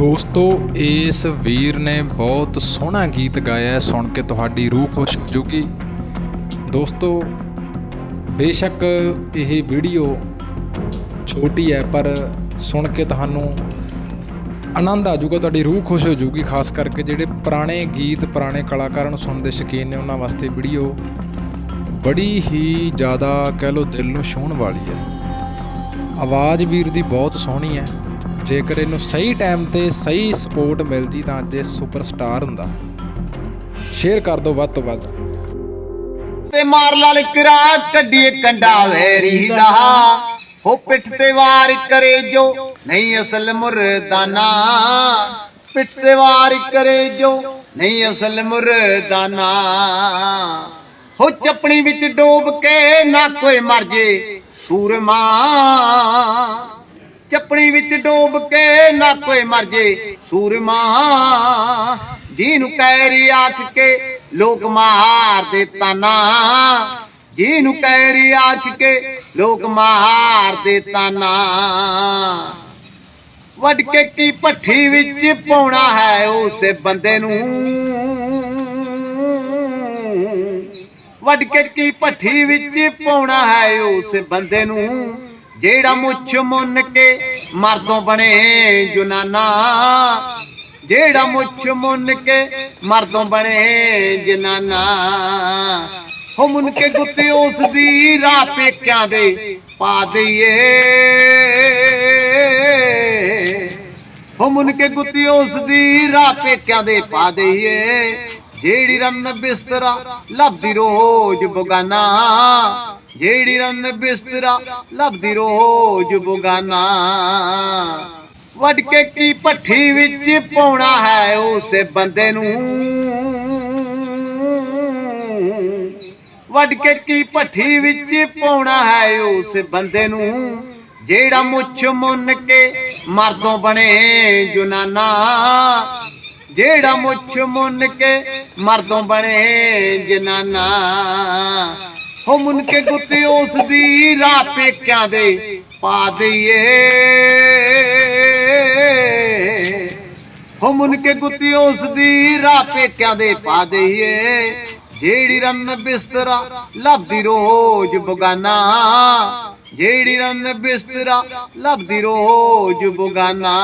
ਦੋਸਤੋ, ਇਸ ਵੀਰ ਨੇ ਬਹੁਤ ਸੋਹਣਾ ਗੀਤ ਗਾਇਆ ਸੁਣ ਕੇ ਤੁਹਾਡੀ ਰੂਹ ਖੁਸ਼ ਹੋ ਜੂਗੀ। ਦੋਸਤੋ, ਬੇਸ਼ੱਕ ਇਹ ਵੀਡੀਓ ਛੋਟੀ ਹੈ, ਪਰ ਸੁਣ ਕੇ ਤੁਹਾਨੂੰ ਆਨੰਦ ਆ ਜਾਊਗਾ ਤੁਹਾਡੀ ਰੂਹ ਖੁਸ਼ ਹੋ ਜਾਊਗੀ ਖਾਸ ਕਰਕੇ ਜਿਹੜੇ ਪੁਰਾਣੇ ਗੀਤ, ਪੁਰਾਣੇ ਕਲਾਕਾਰਾਂ ਨੂੰ ਸੁਣਨ ਦੇ ਸ਼ੌਕੀਨ ਨੇ, ਉਹਨਾਂ ਵਾਸਤੇ ਵੀਡੀਓ ਬੜੀ ਹੀ ਜ਼ਿਆਦਾ ਕਹਿ ਲਓ ਦਿਲ ਨੂੰ ਛੂਹਣ ਵਾਲੀ ਹੈ। ਆਵਾਜ਼ ਵੀਰ ਦੀ ਬਹੁਤ ਸੋਹਣੀ ਹੈ। ਜੇਕਰ ਇਹਨੂੰ ਸਹੀ ਟਾਈਮ ਤੇ ਸਹੀ ਸਪੋਰਟ ਮਿਲਦੀ ਤਾਂ ਅੱਜ ਇਹ ਸੁਪਰਸਟਾਰ ਹੁੰਦਾ। ਸ਼ੇਅਰ ਕਰ ਦਿਓ ਵੱਧ ਤੋਂ ਵੱਧ। ਤੇ ਮਾਰ ਲਾਲ ਕਰਾ ਕੱਢੀਏ ਕੰਡਾ ਵੈਰੀ ਦਾ। ਹੋ ਪਿੱਠ ਤੇ ਵਾਰ ਕਰੇ ਜੋ, ਨਹੀਂ ਅਸਲ ਮੁਰਦਾਨਾ। ਪਿੱਠ ਤੇ ਵਾਰ ਕਰੇ ਜੋ, ਨਹੀਂ ਅਸਲ ਮੁਰਦਾਨਾ। ਹੋ ਚੱਪਣੀ ਵਿੱਚ ਡੋਬ ਕੇ ਨਾ ਕੋਈ ਮਰ ਜੇ ਸੂਰਮਾ। ਚੱਪਣੀ ਵਿੱਚ ਡੋਬ ਕੇ ਨਾ ਕੋਈ ਮਰ ਜੇ। ਸੂਰਮਾ ਜਿਹਨੂੰ ਕੈਰੀ ਆਖ ਕੇ ਲੋਕ ਮਾਰਦੇ ਤਾਨਾ ਜਿਹਨੂੰ ਕੈਰੀ ਆਖ ਕੇ ਲੋਕ ਮਾਰਦੇ ਤਾਨਾ ਵੱਡ ਕੇ ਕੀ ਭੱਠੀ ਵਿੱਚ ਪਾਉਣਾ ਹੈ ਉਸ ਬੰਦੇ ਨੂੰ। ਵੱਡ ਕੇ ਕੀ ਭੱਠੀ ਵਿੱਚ ਪਾਉਣਾ ਹੈ ਉਸ ਬੰਦੇ ਨੂੰ। ਜਿਹੜਾ ਮੁੱਛ ਮੁੰਨ ਕੇ ਮਰਦੋਂ ਬਣੇ ਜਨਾਨਾ, ਜਿਹੜਾ ਮੁੱਛ ਮੁੰਨ ਕੇ ਮਰਦੋਂ ਬਣੇ ਜਨਾਨਾ, ਹੋ ਮੁੰਨ ਕੇ ਗੁੱਤੇ ਉਸ ਦੀ ਰਾਹ ਪੇਕਿਆਂ ਦੇ ਪਾ ਦਈਏ। ਹੋ ਮੁੰਨ ਕੇ ਗੁੱਤੀ ਉਸ ਦੀ ਰਾਹ ਪੇਕਿਆਂ ਦੇ ਪਾ ਦਈਏ। ਜਿਹੜੀ ਰੰਨ ਬਿਸਤਰਾ, ਲੱਭਦੀ ਰੋਜ਼ ਬਗਾਨਾ ਜਿਹੜੀ ਰਨ ਬਿਸਤਰਾ ਲੱਭਦੀ ਰੋਜ਼ ਬਗਾਨਾ। ਵੱਡ ਕੀ ਭੱਠੀ ਵਿੱਚ ਪਾਉਣਾ ਹੈ ਉਸੇ ਬੰਦੇ ਨੂੰ। ਵੱਡ ਕੀ ਭੱਠੀ ਵਿੱਚ ਪਾਉਣਾ ਹੈ ਉਸ ਬੰਦੇ ਨੂੰ। ਜਿਹੜਾ ਮੁੱਛ ਮੁੰਨ ਕੇ ਮਰਦੋਂ ਬਣੇ ਜਨਾਨਾ। ਜਿਹੜਾ ਮੁੱਛ ਮੁੰਨ ਕੇ ਮਰਦੋਂ ਬਣੇ ਜਨਾਨਾ। ਹੋ ਮੁੰਨ ਕੇ ਗੁੱਤੇ ਉਸ ਦੀ ਰਾਹ ਪੇਕਿਆਂ ਦੇ ਪਾ ਦਈਏ। ਹੋ ਮੁੰਨ ਕੇ ਗੁੱਤੀ ਉਸ ਦੀ ਰਾਹ ਪੇਕਿਆਂ ਦੇ ਪਾ ਦਈਏ। ਜਿਹੜੀ ਰੰਨ ਬਿਸਤਰਾ ਲੱਭਦੀ ਰੋਜ਼ ਬਗਾਨਾ, ਜਿਹੜੀ ਰੰਨ ਬਿਸਤਰਾ ਲੱਭਦੀ ਰੋਜ਼ ਬਗਾਨਾ।